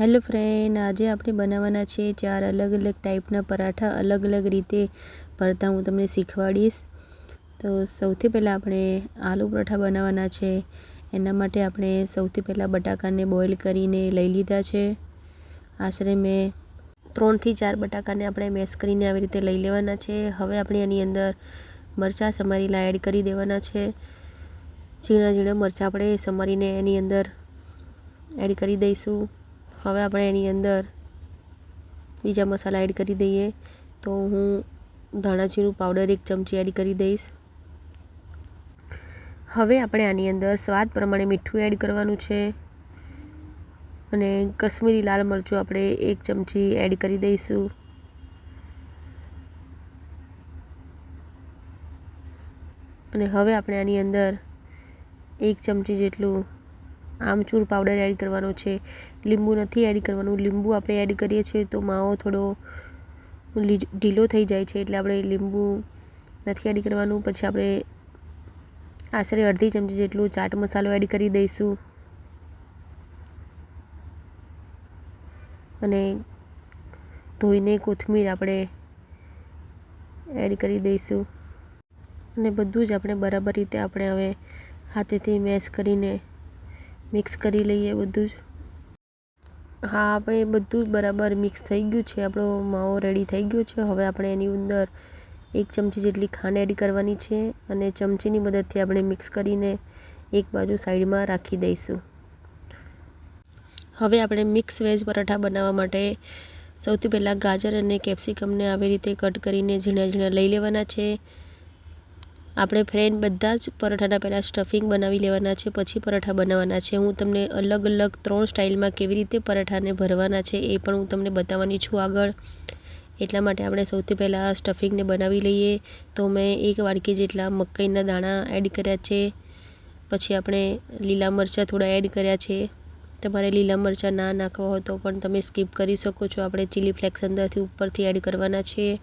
Hello friend, આજે આપણે બનાવવાના છે ચાર અલગ અલગ ટાઈપના પરાઠા અલગ અલગ રીતે ભરતા હું તમને શીખવાડીશ. તો સૌથી પહેલાં આપણે આલુ પરાઠા બનાવવાના છે. એના માટે આપણે સૌથી પહેલાં બટાકાને બોઇલ કરીને લઈ લીધા છે. આશરે મેં ત્રણથી ચાર બટાકાને આપણે મેશ કરીને આવી રીતે લઈ લેવાના છે. હવે આપણે એની અંદર મરચાં સમારીલા એડ કરી દેવાના છે. ઝીણા ઝીણા મરચાં આપણે સમારીને એની અંદર એડ કરી દઈશું. હવે આપણે એની અંદર બીજા મસાલા એડ કરી દઈએ. તો હું ધાણાજીરું પાવડર એક ચમચી એડ કરી દઈશ. હવે આપણે આની અંદર સ્વાદ પ્રમાણે મીઠું એડ કરવાનું છે. અને કશ્મીરી લાલ મરચું આપણે એક ચમચી એડ કરી દઈશું. અને હવે આપણે આની અંદર એક ચમચી જેટલું આમચૂર પાવડર એડ કરવાનો છે, લીંબુ નથી એડ કરવાનું, લીંબુ આપણે એડ કરીએ છીએ તો માવો થોડો ઢીલો થઈ જાય છે એટલે આપણે લીંબુ નથી એડ કરવાનું. પછી આપણે આશરે અડધી ચમચી જેટલું ચાટ મસાલો એડ કરી દઈશું. અને ધોઈને કોથમીર આપણે એડ કરી દઈશું. અને બધું જ આપણે બરાબર રીતે આપણે હવે હાથેથી મેશ કરીને મિક્સ કરી લઈએ બધું જ. હા, આપણે બધું જ બરાબર મિક્સ થઈ ગયું છે. આપણો માવો રેડી થઈ ગયો છે. હવે આપણે એની અંદર એક ચમચી જેટલી ખાંડ એડ કરવાની છે અને ચમચીની મદદથી આપણે મિક્સ કરીને એક બાજુ સાઈડમાં રાખી દઈશું. હવે આપણે મિક્સ વેજ પરાઠા બનાવવા માટે સૌથી પહેલાં ગાજર અને કેપ્સિકમને આવી રીતે કટ કરીને ઝીણા ઝીણા લઈ લેવાના છે. આપણે ફ્રેન્ડ બધા જ પરોઠાના પહેલાં સ્ટફિંગ બનાવી લેવાના છે, પછી પરોઠા બનાવવાના છે. હું તમને અલગ અલગ ત્રણ સ્ટાઇલમાં કેવી રીતે પરોઠાને ભરવાના છે એ પણ હું તમને બતાવવાની છું આગળ. એટલા માટે આપણે સૌથી પહેલાં સ્ટફિંગને બનાવી લઈએ. તો મેં એક વાડકી જેટલા મકાઈના દાણા એડ કર્યા છે. પછી આપણે લીલા મરચાં થોડા એડ કર્યા છે. તમારે લીલા મરચાં ના નાખવા હોય તો પણ તમે સ્કીપ કરી શકો છો. આપણે ચીલી ફ્લેક્સ અંદરથી ઉપરથી એડ કરવાના છે.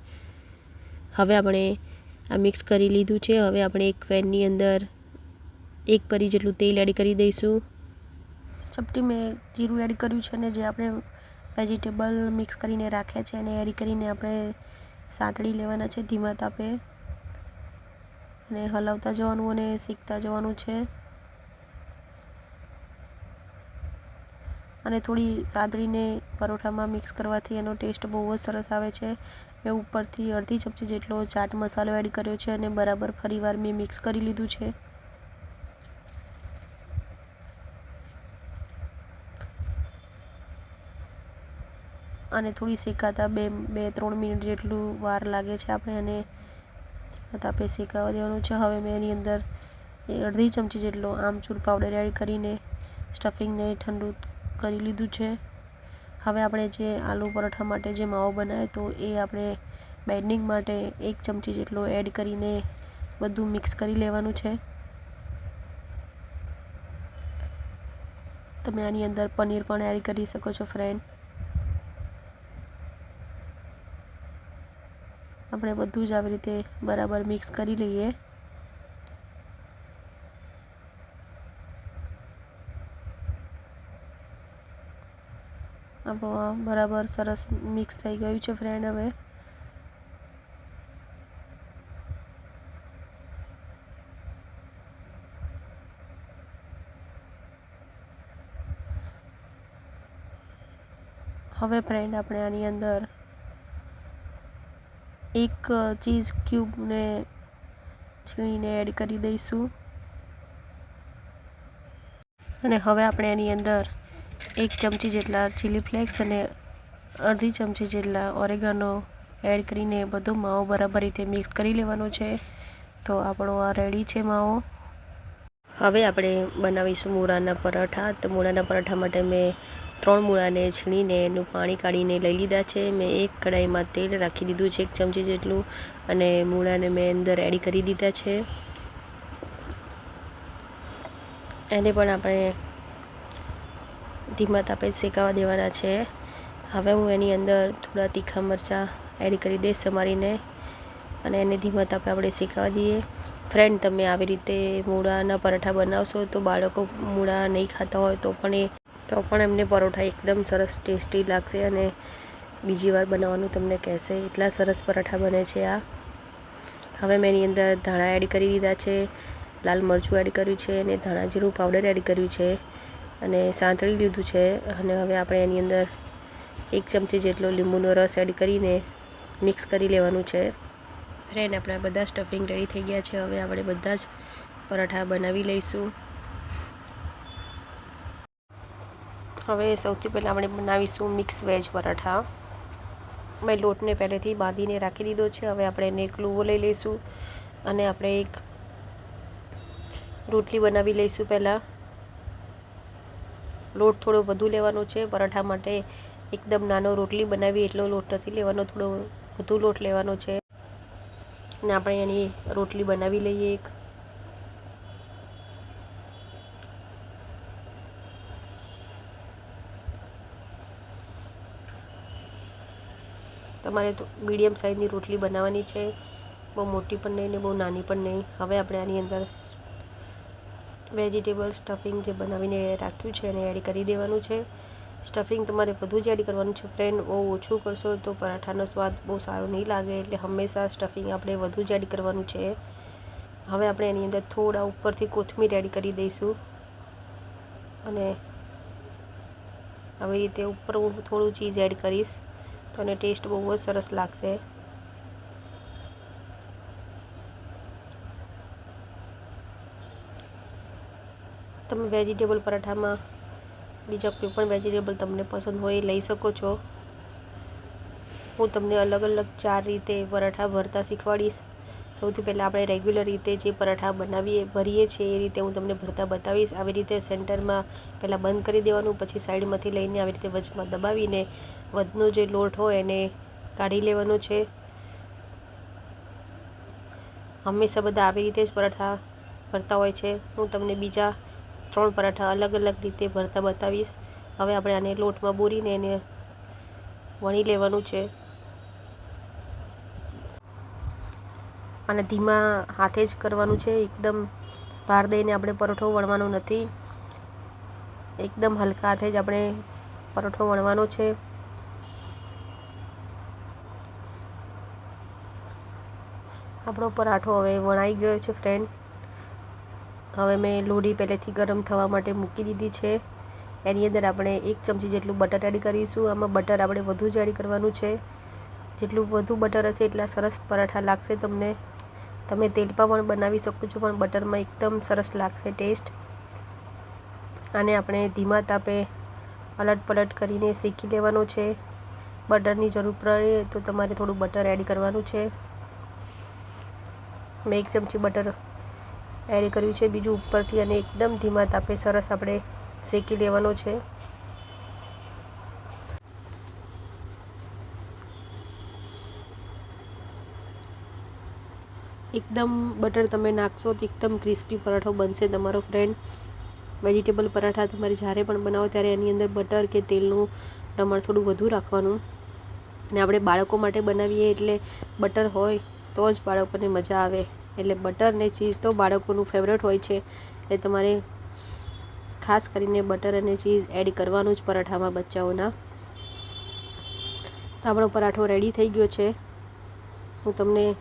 હવે આપણે આ મિક્સ કરી લીધું છે. હવે આપણે એક પેનની અંદર એક પરી જેટલું તેલ એડ કરી દઈશું. ચપટી મેં જીરું એડ કર્યું છે અને જે આપણે વેજીટેબલ મિક્સ કરીને રાખ્યા છે એને એડ કરીને આપણે સાતળી લેવાના છે ધીમા તાપે. અને હલાવતા જવાનું અને શીખતા જવાનું છે. અને થોડી સાદડીને પરોઠામાં મિક્સ કરવાથી એનો ટેસ્ટ બહુ જ સરસ આવે છે. મેં ઉપરથી અડધી ચમચી જેટલો ચાટ મસાલો એડ કર્યો છે અને બરાબર ફરીવાર મેં મિક્સ કરી લીધું છે. અને થોડી શેકાતા બે બે, ત્રણ મિનિટ જેટલું વાર લાગે છે આપણે એને તાપે શેકાવા દેવાનું છે. હવે મેં એની અંદર અડધી ચમચી જેટલો આમચૂર પાવડર એડ કરીને સ્ટફિંગને ઠંડુ કરી લીધું છે. હવે આપણે જે આલુ પરોઠા માટે જે માવો બનાવ્યો તો એ આપણે બેન્ડિંગ માટે એક ચમચી જેટલો એડ કરીને બધું મિક્સ કરી લેવાનું છે. તમે આની અંદર પનીર પણ એડ કરી શકો છો ફ્રેન્ડ આપણે બધું જ આવી રીતે બરાબર મિક્સ કરી લઈએ. આપણું બરાબર સરસ મિક્સ થઈ ગયું છે ફ્રેન્ડ હવે. હવે ફ્રેન્ડ આપણે આની અંદર એક ચીઝ ક્યુબને છીણીને એડ કરી દઈશું. અને હવે આપણે એની અંદર એક ચમચી જેટલા ચીલી ફ્લેક્સ અને અડધી ચમચી જેટલા ઓરેગાનો એડ કરીને બધો માવો બરાબર રીતે મિક્સ કરી લેવાનો છે. તો આપણો આ રેડી છે માવો. હવે આપણે બનાવીશું મૂળાના પરાઠા. તો મૂળાના પરાઠા માટે મેં ત્રણ મૂળાને છીણીને એનું પાણી કાઢીને લઈ લીધા છે. મેં એક કઢાઈમાં તેલ રાખી દીધું છે, એક ચમચી જેટલું. અને મૂળાને મેં અંદર એડ કરી દીધા છે. એને પણ આપણે ધીમા તાપે શેકાવા દેવાના છે. હવે હું એની અંદર થોડા તીખા મરચાં એડ કરી દઈશ સમારીને અને એને ધીમા તાપે આપણે શેકાવા દઈએ. ફ્રેન્ડ તમે આવી રીતે મૂળાના પરાઠા બનાવશો તો બાળકો મૂળા નહીં ખાતા હોય તો પણ એ, તો પણ એમને પરોઠા એકદમ સરસ ટેસ્ટી લાગશે અને બીજી વાર બનાવવાનું તમને કહેશે. એટલા સરસ પરાઠા બને છે આ. હવે મેં એની અંદર ધાણા એડ કરી દીધા છે, લાલ મરચું એડ કર્યું છે અને ધાણા જીરું પાવડર એડ કર્યું છે. અને સાંતળી લીધું છે અને હવે આપણે એની અંદર એક ચમચી જેટલો લીંબુનો રસ એડ કરીને મિક્સ કરી લેવાનું છે. ફ્રેન્ડ આપણા બધા સ્ટફિંગ રેડી થઈ ગયા છે. હવે આપણે બધા જ પરાઠા બનાવી લઈશું. હવે સૌથી પહેલાં આપણે બનાવીશું મિક્સ વેજ પરાઠા. મેં લોટને પહેલેથી બાંધીને રાખી દીધો છે. હવે આપણે એને એક લુવો લઈ લઈશું અને આપણે એક રોટલી બનાવી લઈશું પહેલાં. લોટ થોડો વધુ લેવાનો છે. પરાઠા માટે એકદમ નાનો રોટલી બનાવી, એટલો લોટ નથી લેવાનો, થોડો વધુ લોટ લેવાનો છે. અને આપણે એની રોટલી બનાવી લઈએ એક. તમારે મીડિયમ સાઇઝની રોટલી બનાવવાની છે. બહુ મોટી પણ નહીં ને બહુ નાની પણ નહીં. હવે આપણે આની અંદર વેજીટેબલ સ્ટફિંગ જે બનાવીને રાખ્યું છે એને એડ કરી દેવાનું છે. સ્ટફિંગ તમારે બધું જ એડ કરવાનું છે ફ્રેન્ડ, બહુ ઓછું કરશો તો પરાઠાનો સ્વાદ બહુ સારો નહીં લાગે, એટલે હંમેશા સ્ટફિંગ આપણે વધુ જ એડ કરવાનું છે. હવે આપણે એની અંદર થોડા ઉપરથી કોથમીર એડ કરી દઈશું. અને આવી રીતે ઉપર હું થોડું ચીઝ એડ કરીશ. તો એને ટેસ્ટ બહુ જ સરસ લાગશે. તમે વેજીટેબલ પરાઠામાં બીજા કોઈ પણ વેજીટેબલ તમને પસંદ હોય લઈ શકો છો. હું તમને અલગ અલગ ચાર રીતે પરાઠા ભરતા શીખવાડીશ. સૌથી પહેલાં આપણે રેગ્યુલર રીતે જે પરાઠા બનાવીએ, ભરીએ છીએ એ રીતે હું તમને ભરતા બતાવીશ. આવી રીતે સેન્ટરમાં પહેલાં બંધ કરી દેવાનું, પછી સાઈડમાંથી લઈને આવી રીતે વચમાં દબાવીને વધનો જે લોટ હોય એને કાઢી લેવાનો છે. હંમેશા બધા આવી રીતે જ પરાઠા ભરતા હોય છે. હું તમને બીજા ત્રણ પરાઠા અલગ અલગ રીતે ભરતા બતાવીશ. હવે આપણે આને લોટમાં બોરીને એને વણી લેવાનું છે. અને ધીમા હાથે જ કરવાનું છે. એકદમ ભાર દઈને આપણે પરોઠો વણવાનો નથી. એકદમ હલકા હાથે જ આપણે પરોઠો વણવાનો છે. આપણો પરાઠો હવે વણાઈ ગયો છે ફ્રેન્ડ હવે મેં લોઢી પહેલેથી ગરમ થવા માટે મૂકી દીધી છે. એની અંદર આપણે એક ચમચી જેટલું બટર એડ કરીશું. આમાં બટર આપણે વધુ જ એડ કરવાનું છે. જેટલું વધુ બટર હશે એટલા સરસ પરાઠા લાગશે તમને. તમે તેલપા પણ બનાવી શકો છો, પણ બટરમાં એકદમ સરસ લાગશે ટેસ્ટ. આને આપણે ધીમા તાપે અલટ પલટ કરીને શેકી લેવાનો છે. બટરની જરૂર પડે તો તમારે થોડું બટર એડ કરવાનું છે. મેં એક ચમચી બટર એડ કર્યું છે. બીજું ઉપરથી અને એકદમ ધીમા તાપે સરસ આપણે શેકી લેવાનો છે. એકદમ બટર તમે નાખશો તો એકદમ ક્રિસ્પી પરાઠો બનશે તમારો ફ્રેન્ડ વેજીટેબલ પરાઠા તમારે જ્યારે પણ બનાવો ત્યારે એની અંદર બટર કે તેલનું પ્રમાણ થોડું વધુ રાખવાનું. અને આપણે બાળકો માટે બનાવીએ એટલે બટર હોય તો જ બાળકોને મજા આવે. એટલે બટર ને ચીઝ તો બાળકોનું ફેવરેટ હોય છે. એટલે તમારે ખાસ કરીને બટર અને ચીઝ એડ કરવાનું જ પરાઠામાં બચ્ચાઓના. તો આપણો પરાઠો રેડી થઈ ગયો છે. હું તમને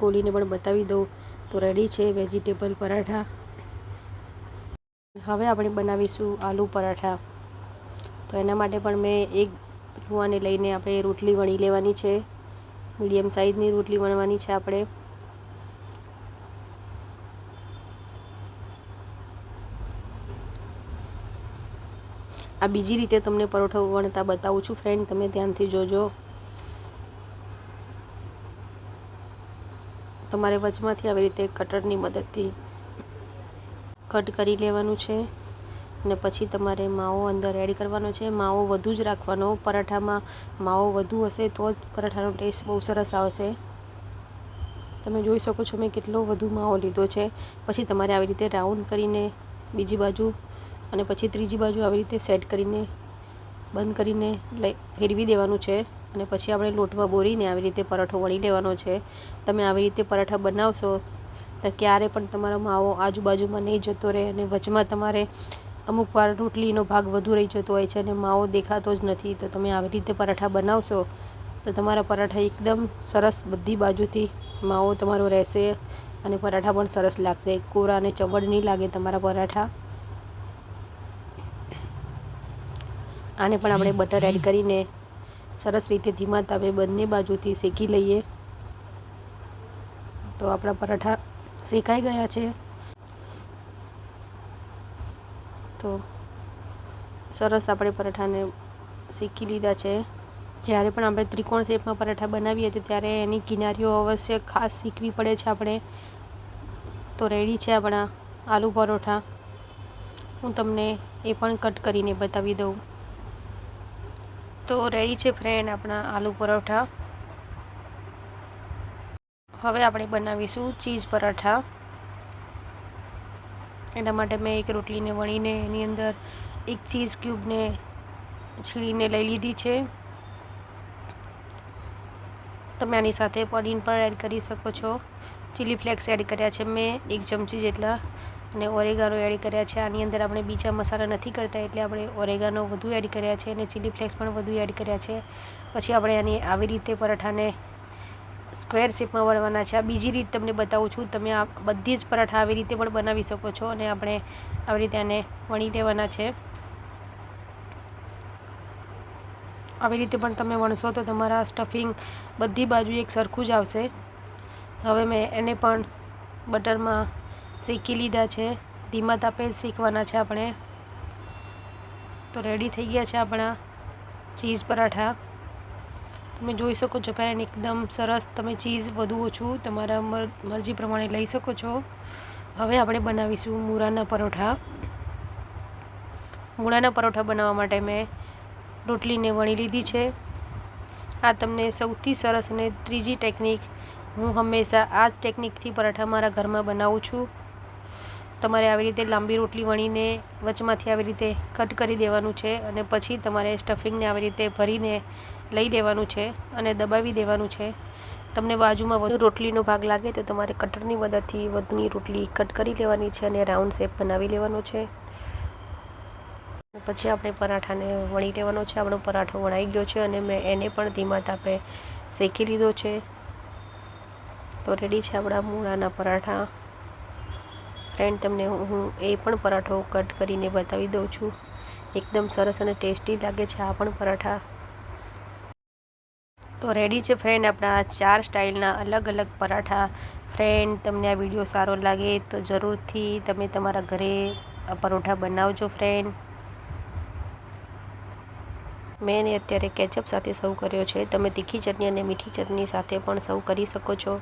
ખોલીને પણ બતાવી દઉં. તો રેડી છે વેજીટેબલ પરાઠા. હવે આપણે બનાવીશું આલુ પરાઠા. તો એના માટે પણ મેં એક લુવાને લઈને આપણે રોટલી વણી લેવાની છે. મીડિયમ સાઇઝની રોટલી વણવાની છે આપણે. આ બીજી રીતે તમને પરોઠો વણતા બતાવું છું. ફ્રેન્ડ તમે ધ્યાનથી જોજો. તમારે વચમાંથી આવી રીતે કટરની મદદથી કટ કરી લેવાનું છે અને પછી તમારે માવો અંદર એડ કરવાનો છે. માવો વધુ જ રાખવાનો. પરાઠામાં માવો વધુ હશે તો જ પરાઠાનો ટેસ્ટ બહુ સરસ આવશે. તમે જોઈ શકો છો મેં કેટલો વધુ માવો લીધો છે. પછી તમારે આવી રીતે રાઉન્ડ કરીને બીજી બાજુ અને પછી ત્રીજી બાજુ આવી રીતે સેટ કરીને, બંધ કરીને ફેરવી દેવાનું છે. અને પછી આપણે લોટમાં બોરીને આવી રીતે પરાઠો વળી લેવાનો છે. તમે આવી રીતે પરાઠા બનાવશો તો ક્યારે પણ તમારો માવો આજુબાજુમાં નહીં જતો રહે અને વચમાં તમારે અમુક વાર રોટલીનો ભાગ વધુ રહી જતો હોય છે અને માવો દેખાતો જ નથી, તો તમે આવી રીતે પરાઠા બનાવશો તો તમારા પરાઠા એકદમ સરસ બધી બાજુથી માવો તમારો રહેશે અને પરાઠા પણ સરસ લાગશે. કોરા અને ચવડ નહીં લાગે તમારા પરાઠા. આને પણ આપણે બટર એડ કરીને સરસ રીતે ધીમા તાપે બંને બાજુથી શેકી લઈએ. તો આપણા પરાઠા શેકાઈ ગયા છે. તો સરસ આપણે પરાઠાને શેકી લીધા છે. જ્યારે પણ આપણે ત્રિકોણ શેપમાં પરાઠા બનાવીએ તો ત્યારે એની કિનારીઓ અવશ્ય ખાસ શીખવી પડે છે આપણે. તો રેડી છે આપણા આલુ પરોઠા. હું તમને એ પણ કટ કરીને બતાવી દઉં. તો રેડી છે ફ્રેન્ડ આપણા આલુ પરોઠા. હવે આપણે બનાવીશું ચીઝ પરાઠા. એના માટે મેં એક રોટલીને વણીને એની અંદર એક ચીઝ ક્યુબને છીણીને લઈ લીધી છે. તમે આની સાથે પનીર પણ એડ કરી શકો છો. ચીલી ફ્લેક્સ એડ કર્યા છે મેં, એક ચમચી જેટલા. અને ઓરેગાનો એડ કર્યા છે. આની અંદર આપણે બીજા મસાલા નથી કરતા એટલે આપણે ઓરેગાનો વધુ એડ કર્યા છે અને ચીલી ફ્લેક્સ પણ વધુ એડ કર્યા છે. પછી આપણે આની આવી રીતે પરાઠાને સ્ક્વેર શેપમાં વળવાના છે. આ બીજી રીત તમને બતાવું છું. તમે આ બધી જ પરાઠા આવી રીતે પણ બનાવી શકો છો અને આપણે આવી રીતે આને વણી લેવાના છે. આવી રીતે પણ તમે વણશો તો તમારા સ્ટફિંગ બધી બાજુ એક સરખું જ આવશે. હવે મેં એને પણ બટરમાં શેકી લીધા છે. ધીમા તાપે શીખવાના છે આપણે. તો રેડી થઈ ગયા છે આપણા ચીઝ પરાઠા. તમે જોઈ શકો છો પહેલાં એકદમ સરસ તમે ચીઝ વધુ ઓછું તમારા મરજી પ્રમાણે લઈ શકો છો. હવે આપણે બનાવીશું મૂળાના પરોઠા. મૂળાના પરોઠા બનાવવા માટે મેં રોટલીને વણી લીધી છે. આ તમને સૌથી સરસ અને ત્રીજી ટેકનિક હું હંમેશા આ જ ટેકનિકથી પરાઠા મારા ઘરમાં બનાવું છું. તમારે આવી રીતે લાંબી રોટલી વણીને વચમાંથી આવી રીતે કટ કરી દેવાનું છે અને પછી તમારે સ્ટફિંગને આવી રીતે ભરીને લઈ લેવાનું છે અને દબાવી દેવાનું છે. તમને બાજુમાં વધુ રોટલીનો ભાગ લાગે તો તમારે કટરની મદદથી વધુની રોટલી કટ કરી લેવાની છે અને રાઉન્ડ શેપ બનાવી લેવાનો છે. પછી આપણે પરાઠાને વણી લેવાનો છે. આપણો પરાઠો વણાઈ ગયો છે અને મેં એને પણ ધીમા તાપે શેકી લીધો છે. તો રેડી છે આપણા મૂળાના પરાઠા. ફ્રેન્ડ, તમને હું એ પણ પરાઠો કટ કરીને બતાવી દઉં છું. એકદમ સરસ અને ટેસ્ટી લાગે છે આ પણ પરાઠા. તો રેડી છે ફ્રેન્ડ આપણા ચાર સ્ટાઇલના અલગ અલગ પરાઠા. ફ્રેન્ડ, તમને આ વીડિયો સારો લાગે તો જરૂરથી તમે તમારા ઘરે આ પરોઠા બનાવજો ફ્રેન્ડ. મેં અત્યારે કેચઅપ સાથે સર્વ કર્યો છે. તમે તીખી ચટણી અને મીઠી ચટણી સાથે પણ સર્વ કરી શકો છો.